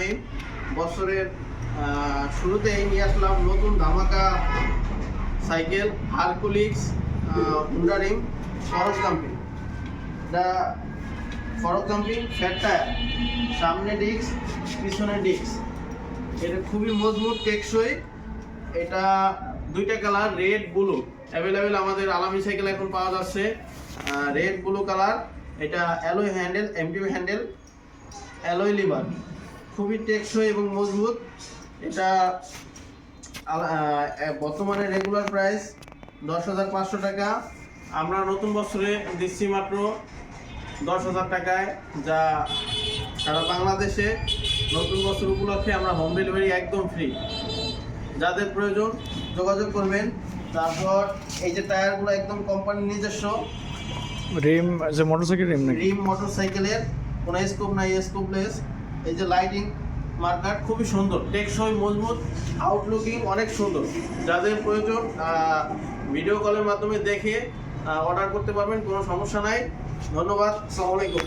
রহিম বছরের শুরুতেই নিয়ে আসলাম নতুন ধামাকা cycle, Hercules Honda rim fork jumping এটা ফরক জাম্পিং ফ্যাট টায়ার সামনে ডিস্ক পিছনে ডিস্ক এটা খুবই মজবুত, টেকসই। এটা দুইটা কালার রেড ব্লু অ্যাভেলেবেল আমাদের আলামি সাইকেল এখন পাওয়া যাচ্ছে রেড ব্লু কালার এটা alloy handle MTV handle alloy lever খুবই টেকসই এবং মজবুত। এটা বর্তমানে রেগুলার প্রাইস দশ হাজার পাঁচশো টাকা। আমরা নতুন বছরে দিচ্ছি মাত্র দশ হাজার টাকায় যা সারা বাংলাদেশে নতুন বছর উপলক্ষে আমরা হোম ডেলিভারি একদম ফ্রি যাদের প্রয়োজন যোগাযোগ করবেন। তারপর এই যে টায়ারগুলো একদম কোম্পানির নিজস্ব। রিম যে মোটরসাইকেল রিম রিম মোটরসাইকেলের কোনো স্কোপ নাই স্কোপলেস এই যে লাইটিং মার্কার খুবই সুন্দর, টেকসই, মজবুত আউটলুকিং অনেক সুন্দর। যাদের প্রয়োজন ভিডিও কলের মাধ্যমে দেখে অর্ডার করতে পারবেন, কোনো সমস্যা নাই। ধন্যবাদ, সালামালাইকুম।